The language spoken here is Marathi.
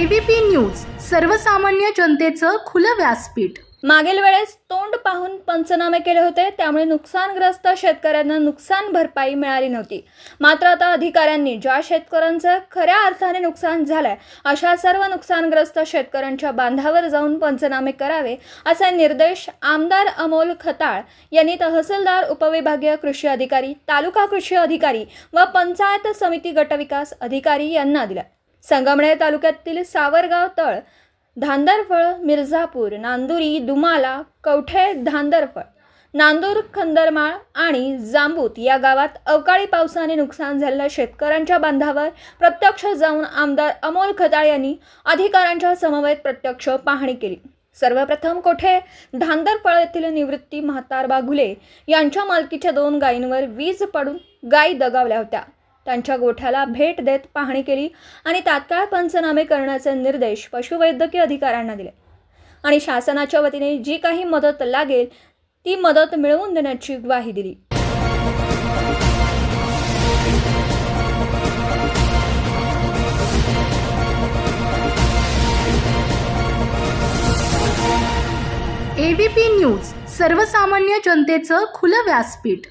एबीपी न्यूज सर्वसामान्य जनतेचं खुलं व्यासपीठ. मागील वेळेस तोंड पाहून पंचनामे केले होते त्यामुळे नुकसानग्रस्त शेतकऱ्यांना नुकसान भरपाई मिळाली नव्हती. मात्र आता अधिकाऱ्यांनी ज्या शेतकऱ्यांचं खऱ्या अर्थाने नुकसान झालंय अशा सर्व नुकसानग्रस्त शेतकऱ्यांच्या बांधावर जाऊन पंचनामे करावे असे निर्देश आमदार अमोल खताळ यांनी तहसीलदार उपविभागीय कृषी अधिकारी तालुका कृषी अधिकारी व पंचायत समिती गटविकास अधिकारी यांना दिला. संगमनेर तालुक्यातील सावरगाव तळ धांदरफळ मिर्झापूर नांदुरी दुमाला कवठे धांदरफळ नांदूर खंदरमाळ आणि जांबूत या गावात अवकाळी पावसाने नुकसान झालेल्या शेतकऱ्यांच्या बांधावर प्रत्यक्ष जाऊन आमदार अमोल खताळ यांनी अधिकाऱ्यांच्या समवेत प्रत्यक्ष पाहणी केली. सर्वप्रथम कोठे? धांदरफळ येथील निवृत्ती म्हातार बागुले यांच्या मालकीच्या दोन गायींवर वीज पडून गायी दगावल्या होत्या. त्यांच्या गोठ्याला भेट देत पाहणी केली आणि तात्काळ पंचनामे करण्याचे निर्देश पशुवैद्यकीय अधिकाऱ्यांना दिले. आणि शासनाच्या वतीने जी काही मदत लागेल ती मदत मिळवून देण्याची ग्वाही दिली. एबीपी न्यूज सर्वसामान्य जनतेचं खुलं व्यासपीठ.